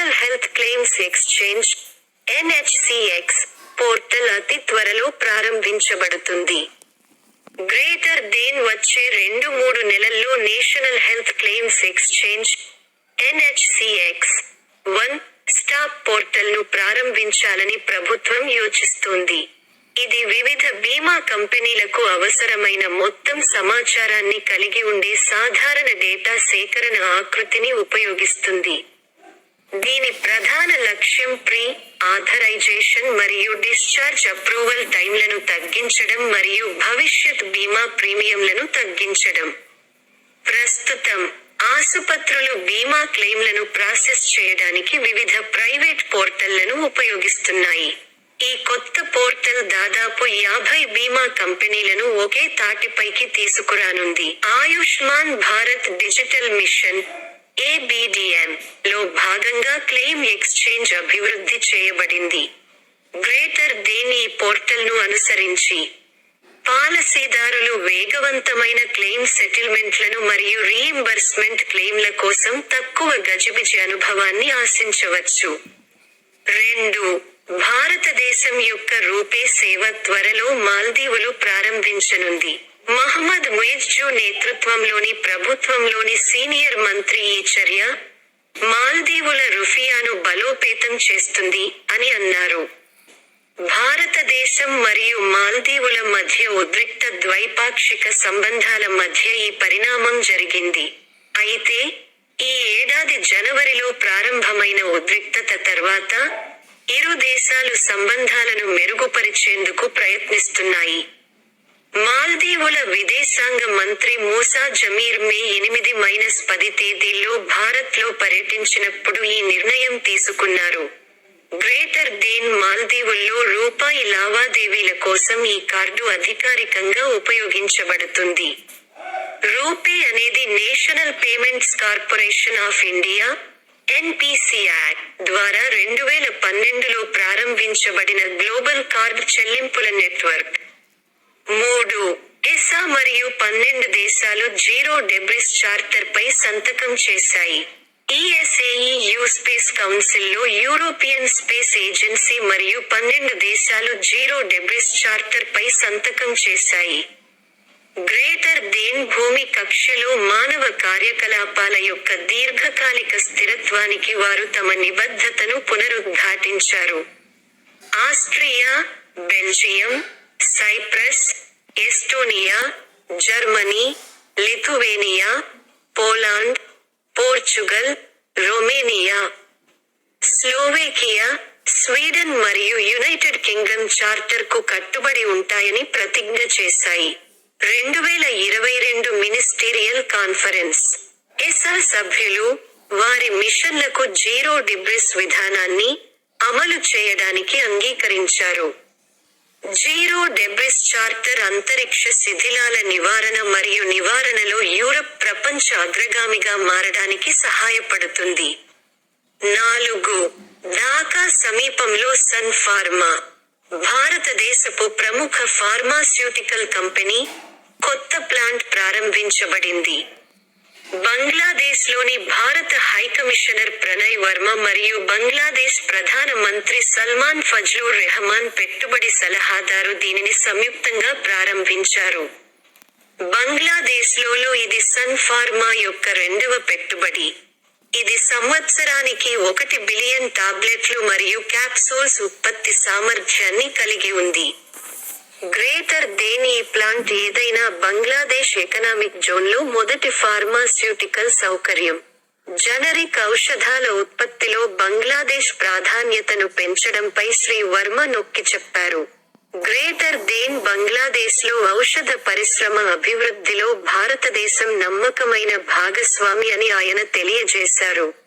National health claims exchange NHCX portal అతి త్వరలో ప్రారంభించబడుతుంది. గ్రేటర్ దేన్ వచ్చే రెండు మూడు నెలల్లో national health claims exchange NHCX one stop పోర్టల్ను ప్రారంభించాలని ప్రభుత్వం యోచిస్తోంది. ఇది వివిధ బీమా కంపెనీలకు అవసరమైన మొత్తం సమాచారాన్ని కలిగి ఉండే సాధారణ డేటా సేకరణ ఆకృతిని ఉపయోగిస్తుంది. దీని ప్రధాన లక్ష్యం ప్రీ ఆథరైజేషన్ మరియు డిశ్చార్జ్ అప్రూవల్ టైంలను తగ్గించడం మరియు భవిష్యత్ బీమా ప్రీమియంలను తగ్గించడం. ప్రస్తుతం ఆసుపత్రులు బీమా క్లెయిమ్లను ప్రాసెస్ చేయడానికి వివిధ ప్రైవేట్ పోర్టళ్ళను ఉపయోగిస్తున్నాయి. ఈ కొత్త పోర్టల్ దాదాపు యాభై బీమా కంపెనీలను ఒకే తాటిపైకి తీసుకురానుంది. Ayushman Bharat digital mission ABDM భాగంగా క్లెయిమ్ ఎక్స్చేంజ్ అభివృద్ధి చేయబడింది. గ్రేటర్ దేన్ ఈ పోర్టల్ను అనుసరించి పాలసీదారులు వేగవంతమైన క్లెయిమ్ సెటిల్మెంట్లను మరియు రీయింబర్స్మెంట్ క్లెయిమ్ల కోసం తక్కువ గజిబిజి అనుభవాన్ని ఆశించవచ్చు. రెండు భారతదేశం యొక్క రూపే సేవ త్వరలో మాల్దీవులు ప్రారంభించనుంది. మహమ్మద్ ముయిజ్జు నేతృత్వంలోని ప్రభుత్వంలోని సీనియర్ మంత్రి ఈ చర్య మాల్దీవుల రుఫియాను బలోపేతం చేస్తుంది అని అన్నారు. భారతదేశం మరియు మాల్దీవుల మధ్య ఉద్రిక్త ద్వైపాక్షిక సంబంధాల మధ్య ఈ పరిణామం జరిగింది. అయితే ఈ ఏడాది జనవరిలో ప్రారంభమైన ఉద్రిక్తత తర్వాత ఇరు దేశాలు సంబంధాలను మెరుగుపరిచేందుకు ప్రయత్నిస్తున్నాయి. మాల్దీవుల విదేశాంగ మంత్రి మూసా జమీర్ మే ఎనిమిది మైనస్ పది తేదీల్లో భారత్లో పర్యటించినప్పుడు ఈ నిర్ణయం తీసుకున్నారు. గ్రేటర్ దేన్ మాల్దీవుల్లో రూపాయి లావాదేవీల కోసం ఈ కార్డు అధికారికంగా ఉపయోగించబడుతుంది. రూపే అనేది National Payments Corporation of India NPCI ద్వారా రెండు వేల పన్నెండులో ప్రారంభించబడిన గ్లోబల్ కార్డ్ చెల్లింపుల నెట్వర్క్. మూడు. ఎసా మరియు పన్నెండు దేశాలు జీరో డెబ్రిస్ చార్టర్ పై సంతకం చేశాయి. ఈఎస్ఏఈయు స్పేస్ కౌన్సిల్లో యూరోపియన్ స్పేస్ ఏజెన్సీ మరియు పన్నెండు దేశాలు జీరో డెబ్రిస్ చార్టర్ పై సంతకం చేశాయి. గ్రేటర్ దేన్ భూమి కక్షలో మానవ కార్యకలాపాల యొక్క దీర్ఘకాలిక స్థిరత్వానికి వారు తమ నిబద్ధతను పునరుద్ఘాటించారు. Austria Belgium Cyprus Estonia Germany Lithuania Poland Portugal Romania Slovakia Sweden మరియు యునైటెడ్ కింగ్డమ్ చార్టర్కు కట్టుబడి ఉంటాయని ప్రతిజ్ఞ చేశాయి. రెండు వేల ఇరవై రెండు మినిస్టీరియల్ కాన్ఫరెన్స్. ఎస్ఆర్ సభ్యులు వారి మిషన్లకు జీరో డిబ్రిస్ విధానాన్ని అమలు చేయడానికి అంగీకరించారు. జీరో డెబ్రిస్ చార్టర్ అంతరిక్ష శిథిలాల నివారణ మరియు నివారణలో యూరప్ ప్రపంచ అగ్రగామిగా మారడానికి సహాయపడుతుంది. నాలుగు ఢాకా సమీపంలో సన్ ఫార్మా భారతదేశపు ప్రముఖ ఫార్మాస్యూటికల్ కంపెనీ కొత్త ప్లాంట్ ప్రారంభించబడింది. బంగ్లాదేశ్లోని భారత హైకమిషనర్ ప్రణయ్ వర్మ మరియు బంగ్లాదేశ్ ప్రధాన మంత్రి సల్మాన్ ఫజ్లూర్ రెహమాన్ పెట్టుబడి సలహాదారు దీనిని సంయుక్తంగా ప్రారంభించారు. బంగ్లాదేశ్లో ఇది సన్ ఫార్మా యొక్క రెండవ పెట్టుబడి. ఇది సంవత్సరానికి ఒకటి బిలియన్ టాబ్లెట్లు మరియు క్యాప్సూల్స్ ఉత్పత్తి సామర్థ్యాన్ని కలిగి ఉంది. గ్రేటర్ దేన్ ఈ ప్లాంట్ ఏదైనా బంగ్లాదేశ్ ఎకనామిక్ జోన్లో మొదటి ఫార్మాస్యూటికల్ సౌకర్యం. జనరిక్ ఔషధాల ఉత్పత్తిలో బంగ్లాదేశ్ ప్రాధాన్యతను పెంచడంపై శ్రీ వర్మ నొక్కి చెప్పారు. గ్రేటర్ దేన్ బంగ్లాదేశ్లో ఔషధ పరిశ్రమ అభివృద్ధిలో భారతదేశం నమ్మకమైన భాగస్వామి అని ఆయన తెలియజేశారు.